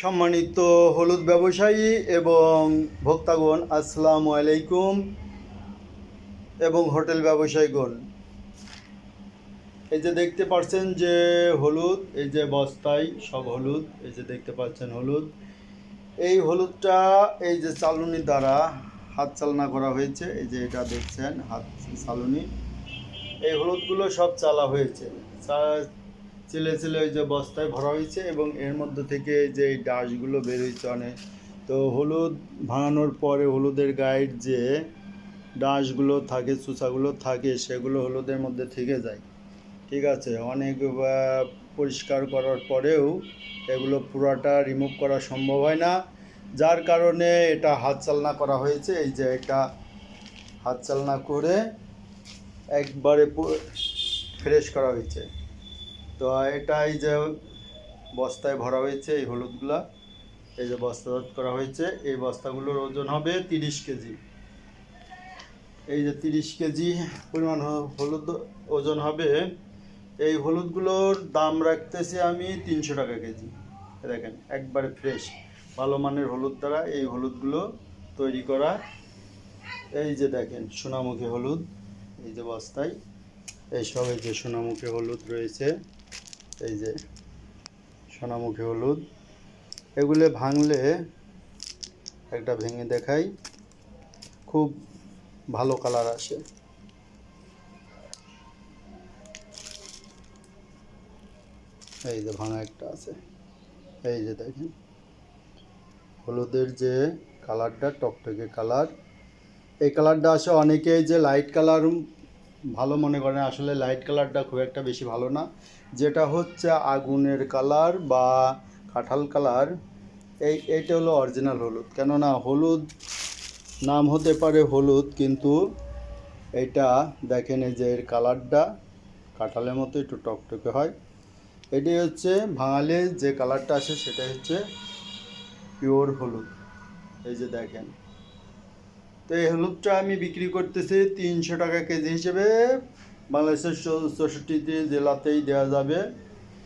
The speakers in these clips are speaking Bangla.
সম্মানিত হলুদ ব্যবসায়ী এবং ভোক্তাগণ, আসসালামু আলাইকুম এবং হোটেল ব্যবসায়ীগণ। এই যে দেখতে পাচ্ছেন যে হলুদ, এই যে বস্তায় সব হলুদ, এই যে দেখতে পাচ্ছেন হলুদ। এই হলুদটা এই যে চালুনি দ্বারা হাত চালনা করা হয়েছে, এই যে এটা দেখছেন, হাত চালুনি। এই হলুদগুলো সব চালা হয়েছে। চেলে চেলে ওই যে বস্তায় ভরা হয়েছে এবং এর মধ্যে থেকে যে বের হয়েছে অনেক। তো হলুদ ভাঙানোর পরে হলুদের গায়ের যে ডাশগুলো থাকে, চুচাগুলো থাকে, সেগুলো হলুদের মধ্যে থেকে যায়। ঠিক আছে? অনেক পরিষ্কার করার পরেও এগুলো পুরাটা রিমুভ করা সম্ভব হয় না। যার কারণে এটা হাত চালনা করা হয়েছে। এই যে এটা হাত চালনা করে একবারে ফ্রেশ করা হয়েছে। তো এটা এই যে বস্তায় ভরা হয়েছে, এই হলুদগুলা। এই যে বস্তাজাত করা হয়েছে, এই বস্তাগুলোর ওজন হবে তিরিশ কেজি। এই যে তিরিশ কেজি পরিমাণ হলুদ ওজন হবে, এই হলুদগুলোর দাম রাখতেছি আমি তিনশো টাকা কেজি। দেখেন, একবারে ফ্রেশ ভালো মানের হলুদ দ্বারা এই হলুদগুলো তৈরি করা। এই যে দেখেন, সোনামুখী হলুদ, এই যে বস্তায়। এইসব এই যে সোনামুখী হলুদ রয়েছে এই যে সোনামুখী হলুদ, এগুলো ভাঙলে একটা ভেঙে দেখাই খুব ভালো কালার আসে। এই যে ভাঙা একটা আছে। এই যে দেখেন, হলুদের যে কালারটা, টকটকে কালার, এই কালারটা আসে অনেকেই যে লাইট কালার ভালো মনে করেন, আসলে লাইট কালারটা খুব একটা বেশি ভালো না। যেটা হচ্ছে আগুনের কালার বা কাঁঠাল কালার এই, এইটা হলো অরিজিনাল হলুদ। কেননা হলুদ নাম হতে পারে হলুদ, কিন্তু এটা দেখেন এই যে এর কালারটা কাঁঠালের মতো একটু টকটকে হয়। এটাই হচ্ছে ভাঙালে যে কালারটা আছে সেটা হচ্ছে পিওর হলুদ। এই যে দেখেন। তো এই হলুদটা আমি বিক্রি করতেছি তিনশো টাকা কেজি হিসেবে। বাংলাদেশের চৌ- চৌষট্টিটি জেলাতেই দেওয়া যাবে।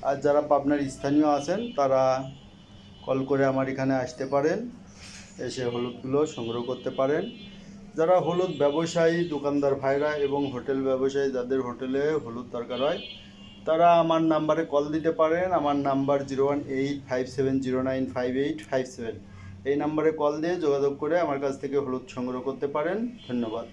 আর যারা পাবনার স্থানীয় আছেন, তারা কল করে আমার এখানে আসতে পারেন, এসে হলুদগুলো সংগ্রহ করতে পারেন। যারা হলুদ ব্যবসায়ী, দোকানদার ভাইরা এবং হোটেল ব্যবসায়ী, যাদের হোটেলে হলুদ দরকার হয়, তারা আমার নাম্বারে কল দিতে পারেন। আমার number zero one eight five seven zero nine five eight five seven. এই নাম্বারে কল দিয়ে যোগাযোগ করে আমার কাছ থেকে হলুদ সংগ্রহ করতে পারেন। ধন্যবাদ।